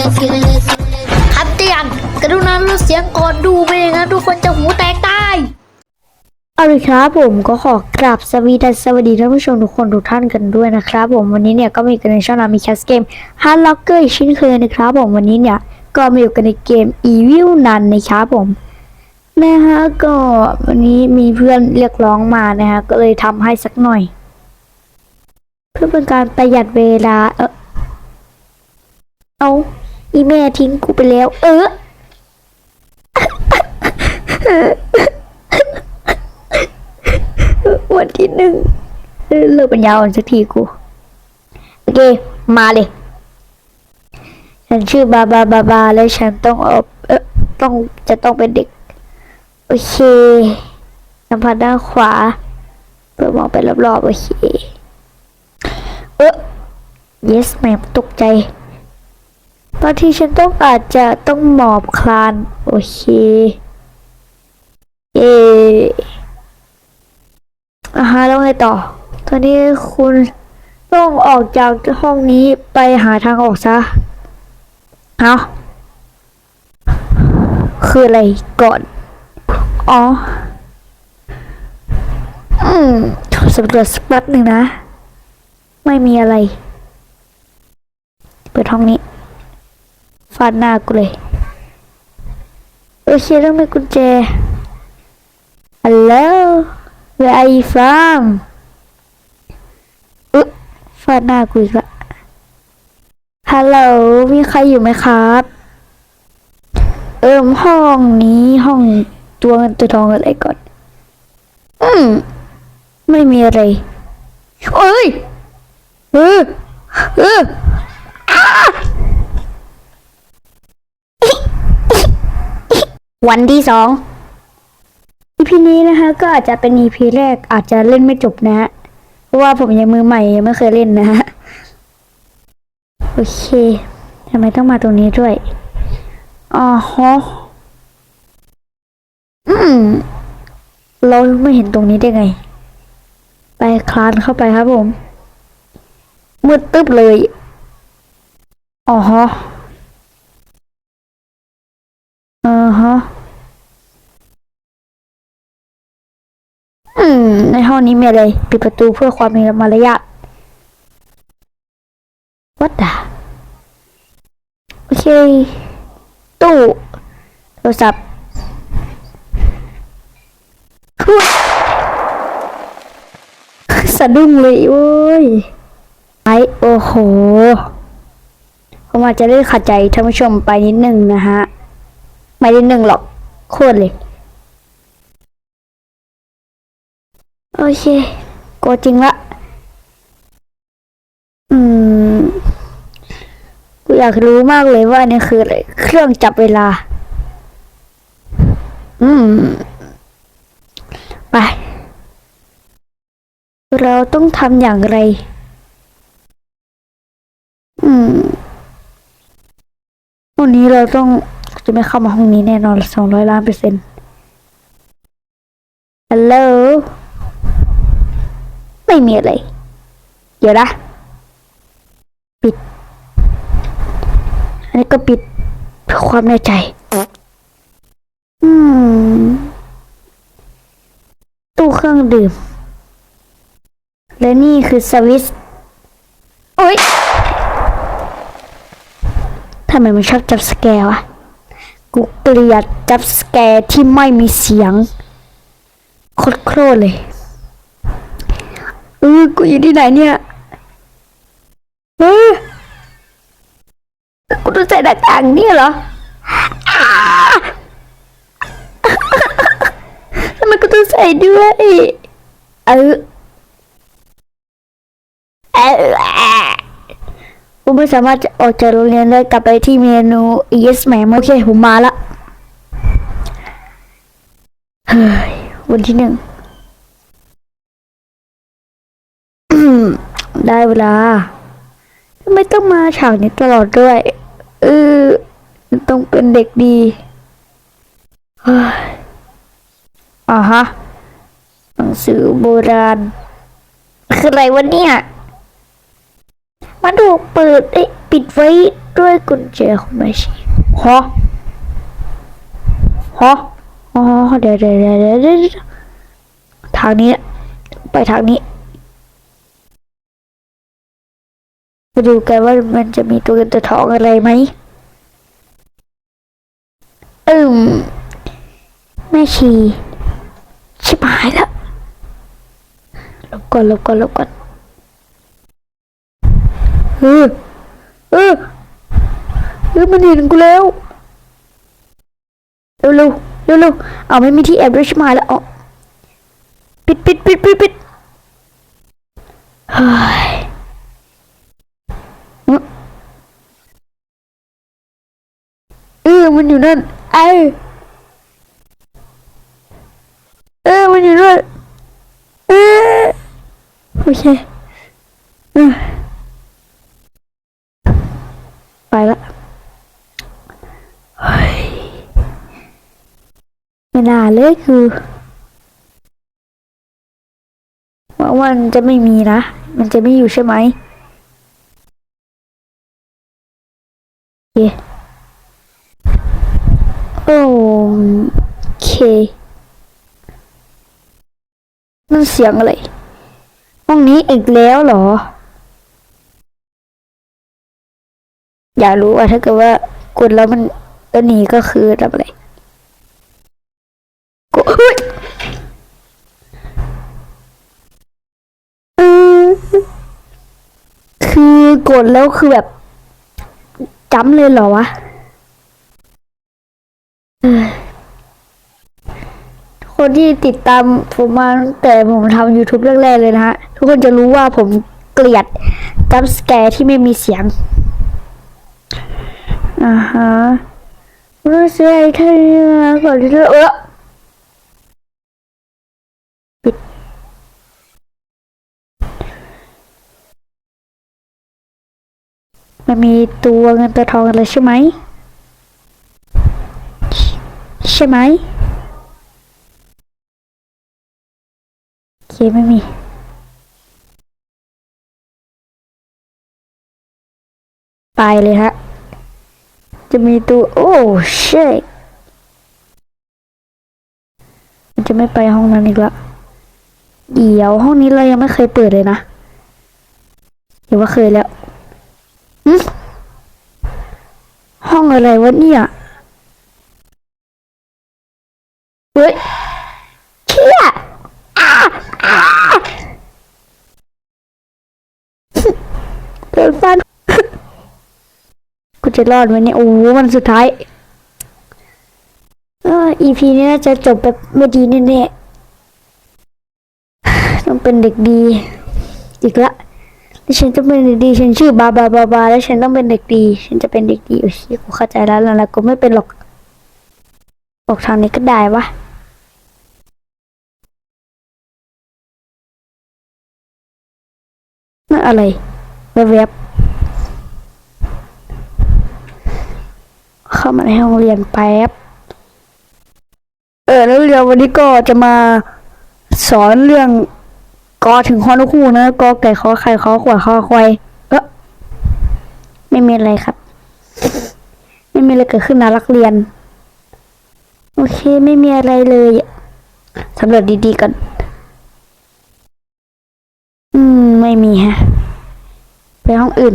ครับเตียนกรุณาลดเสียงก่อนดูไม่อย่างนั้นทุกคนจะหูแตกตายเอาลยครับผมก็ขอกราบสวีดัสสวัสดีท่านผู้ชมทุกคนทุกท่านกันด้วยนะครับ ผมวันนี้เนี่ยก็มีกันในช่องเรามีแคสเกม Hard Locker อีกเช่นเคยนะครับผมวันนี้เนี่ยก็มาอยู่กันในเกม Evil นันนะครับผมนะฮะก็วันนี้มีเพื่อนเรียกร้องมานะฮะก็เลยทำให้สักหน่อย เพื่อเป็นการประหยัดเวลาเออเอา อีแม่ทิ้งกูไปแล้ว เออวันที่หนึ่งเลิกปัญญาอ่อนสักทีกู โอเค มาเลย ฉันชื่อบาบาบาบา และฉันต้องเอาเออต้องจะต้องเป็นเด็ก โอเค สัมผัสด้านขวาเพื่อมองไปรอบๆ โอเค เออ yes แหมตกใจ บางทีฉันต้องอาจจะต้องหมอบคลาน โอเคเย้อ่าฮะแล้วไงต่อ ตอนนี้คุณต้องออกจากห้องนี้ไปหาทางออกซะ เอาคืออะไรก่อน อ๋อ อืมสำรวจสักแป๊บหนึ่งนะ ไม่มีอะไร เปิดห้องนี้าดหน้ากูเลย โอเคต้องมีกุญแจฮัลโหล Where are you from อุ๊ฟาดหน้ากูอีกละฮัลโหลมีใครอยู่ไหมครับ เอิมห้องนี้ห้องตัวเงินตัวทองอะไรก่อน อืม ไม่มีอะไรเอ้ย เออ เอออ้า วันที่สอง EP นี้นะคะก็อาจจะเป็น EP แรกอาจจะเล่นไม่จบนะฮะเพราะว่าผมยังมือใหม่ยังไม่เคยเล่นนะฮะโอเคทำไมต้องมาตรงนี้ด้วยอ๋อฮะอืมเราไม่เห็นตรงนี้ได้ไง ไปคลานเข้าไปครับผมมืดตึ๊บเลยอ๋อฮะอ่ องนี้มีอะไรปิดประตูเพื่อความมีมารยาทวัดดาโอเค ตู้โทรศัพท์สะดุ้งเลยโอ้ยไอโอ้โหผมอาจจะได้ขัดใจท่านผู้ชมไปนิดนึงนะฮะ ไม่นิดหนึ่งหรอกโคตรเลย โอเคโกจริงละอืม กูอยากรู้มากเลยว่านี่คืออะไรเครื่องจับเวลา อืม ไป เราต้องทำอย่างไร อืม วันนี้เราต้องจะไม่เข้ามาห้องนี้แน่นอนสองร้อยล้านเปอร์เซ็นต์ฮัลโหล ไม่มีอะไร เดี๋ยวนะ ปิด อันนี้ก็ปิดเพื่อความแน่ใจ อืม ตู้เครื่องดื่ม และนี่คือสวิสโอ๊ยทำไมมันชอบจับสแกวะกูเกลียดจับสแกที่ไม่มีเสียงโคตรโครเลย เออกูอยู่ที่ไหนเนี่ยเออกูต้องใส่หน้ากากเนี่ยเหรอทำไมกูต้องใส่ด้วยเออเออกูไม่สามารถจะออกจากโรงเรียนได้กลับไปที่เมนู yes ma'am โอเค ผมมาละ เฮ้ย วันที่หนึ่ง เวลาทำไมต้องมาฉากนี้ตลอดด้วย เออต้องเป็นเด็กดีอ่าฮะหนังสือโบราณ คืออะไรวะเนี่ยมาดูกเปิดเอ้ปิดไว้ด้วยกุญแจของแม่ชีฮะฮะอ๋อเดี๋ยวเดี๋ยวเดี๋ยวเดี๋ยวทางนี้ ไปทางนี้ มาดูกันว่ามันจะมีตัวเงินตัวทองอะไรไหมอืมแม่ชีชิบหายแล้วลบก่อนลบก่อนลบก่อนเออเออเออมันเห็นกูแล้วเร็วเร็วเร็วเร็วเอาไม่มีที่แอบด้วยชิบหายแล้วอ๋อปิดปิดปิดปิดปิดเฮ้ยอืมเออมันอยู่นั่นไอเออมันอยู่นั่นเออโอเคเออไปละไม่น่าเลยคือว่ามันจะไม่มีนะ มันจะไม่อยู่ใช่ไหมโอเคโอเค นั่นเสียงอะไร ห้องนี้อีกแล้วเหรอ อยากรู้ว่าถ้าเกิดว่ากดแล้วมันตัวหนีก็คือทำอะไรกดเฮ้ยคือกดแล้วคือแบบจำเลยเหรอวะ คนที่ติดตามผมมาแต่ผมทำ YouTube แรกๆเลยนะฮะ ทุกคนจะรู้ว่าผมเกลียดจัมสแกร์ที่ไม่มีเสียง อ่าฮะรู้สึกไอ้ท่านมก่อนที่จะเออปิดมันมีตัวเงินตัวทองอะไรใช่ไหม ใช่ไหม ไม่มีไปเลยฮะ จะมีตัว โอ้เช่มันจะไม่ไปห้องนั้นอีกละเดี๋ยวห้องนี้เรายังไม่เคยเปิดเลยนะหรือว่าเคยแล้วหึห้องอะไรวะเนี่ยเฮ้ยเชี่ยอ้าอ้าโด นฟันกูจะรอดไหมเนี่ย โอ้มันสุดท้ายเออ EP นี้น่าจะจบแบบไม่ดีแน่ๆต้องเป็นเด็กดี อีกละแล้วฉันต้องเป็นเด็กดี ฉันชื่อบาบาบาบา แล้วฉันต้องเป็นเด็กดี ฉันจะเป็นเด็กดีโอ้ยกูเข้าใจแล้วแล้วกูไม่เป็นหรอกออกทางนี้ก็ได้วะนั่นอะไร แวบๆเข้ามาในห้องเรียนแป๊บ เออแล้วเรียนวันนี้ก็จะมาสอนเรื่องกอถึงฮอนคู่นะกอไก่ขอไข่ขอขวดขอควายเออไม่มีอะไรครับ ไม่มีอะไรเกิดขึ้นนะรักเรียน โอเคไม่มีอะไรเลยสำรวจดีๆกันอืม ไม่มีฮะ ไปห้องอื่น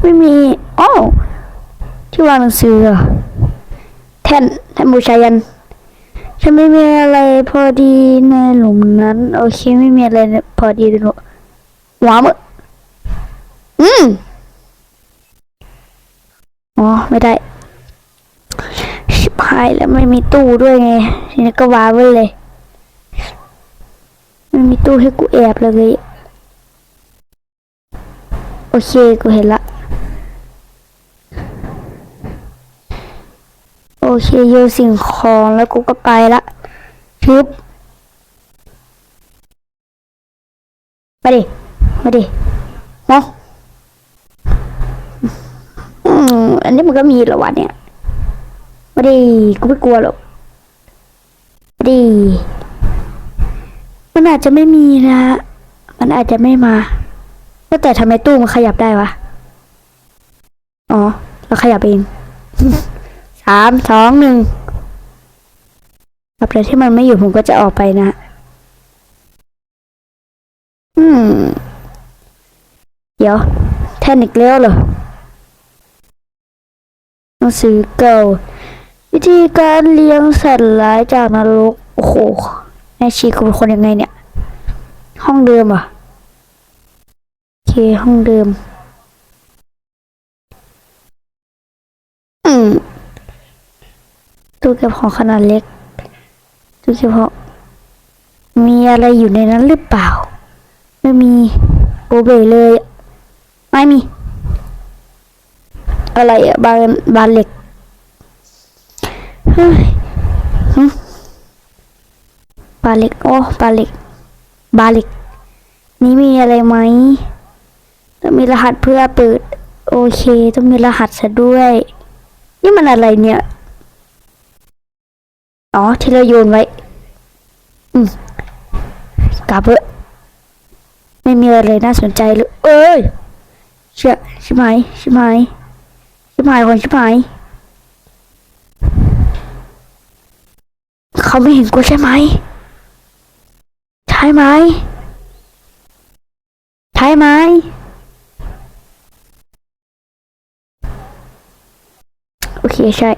ไม่มีอ้ที่วางหนังสือเหรอแท่นแท่นบูชายัน ฉันไม่มีอะไรพอดีในหลุมนั้น โอเคไม่มีอะไรพอดีในหลุมหัวมึงอืมอ๋อไม่ได้ ชิบหายแล้วไม่มีตู้ด้วยไงทีนี้ก็วาไว้เลย ไม่มีตู้ให้กูแอบเลย โอเค กูเห็นละ โอเคโยสิ่งของแล้วกูก็ไปละชึบมาดิ มาดิมองอืมอันนี้มันก็มีเหรอวะเนี่ย มาดิ กูไม่กลัวหรอกมาดิ มันอาจจะไม่มีนะ มันอาจจะไม่มาว่าแต่ทำไมตู้มันขยับได้วะ อ๋อ เราขยับเอง สาม สอง หนึ่งอะไรที่มันไม่อยู่ผมก็จะออกไปนะ อืม เดี๋ยว แทนอีกแล้วเหรอหนังสือเก่า วิธีการเลี้ยงสัตว์ร้ายจากนรก โอ้โห ม่ชีคือเป็นคนยังไงเนี่ย ห้องเดิมอะโอเคห้องเดิม อืมตู้เก็บของขนาดเล็กตู้เก็บของมีอะไรอยู่ในนั้นหรือเปล่า ไม่มีโบเบเลย ไม่มี อะไรอะบานบานเหล็กเฮ้ยหึบาน เล็กโอ้บาเล็กบาเล็ก นี่มีอะไรไหมต้องมีรหัสเพื่อเปิด โอเค ต้องมีรหัสซะด้วย นี่มันอะไรเนี่ย อ๋อ ที่เราโยนไว้ อืมกลับเถอะไม่มีอะไรน่าสนใจเลย เอ้ยเชื่อใช่ไหมใช่ไหมใช่ไหมคนใช่ไหมเขาไม่เห็นกูใช่ไหม ช่ไหม ใช่ไหม โอเคใช่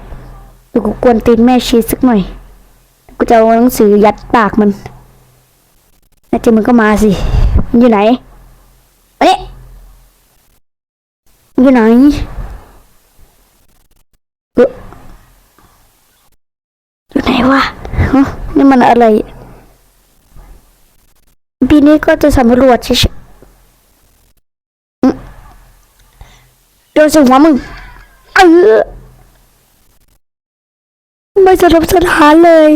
เดี๋ยวกูกวนตีนแม่ชีสักหน่อย กูจะเอาหนังสือยัดปากมันแน่จริงมันก็มาสิ มันอยู่ไหน เอ๊ะอยู่ไหนเอ๊อยู่ไหนวะนี่มันอะไร ปีนี้ก็จะสำรวจเฉยๆโดนสิหัวมึงเออไม่สนุกสนานเลย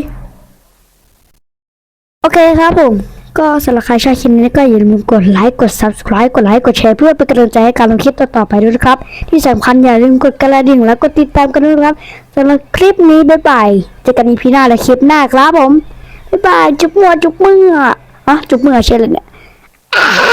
โอเคครับผม ก็สำหรับใครชอบคลิปนี้ก็อย่าลืมกดไลค์ กด subscribe กดไลค์กดแชร์เพื่อเป็นกำลังใจให้การลงคลิปต่อๆไปด้วยนะครับ ที่สำคัญอย่าลืมกดกระดิ่งและกดติดตามกันด้วยนะครับสำหรับคลิปนี้บ๊ายบายเจอกันในพีหน้าและคลิปหน้าครับผมบ๊ายบายจุ๊บมัวจุ๊บมือ 啊，就默下了呢。啊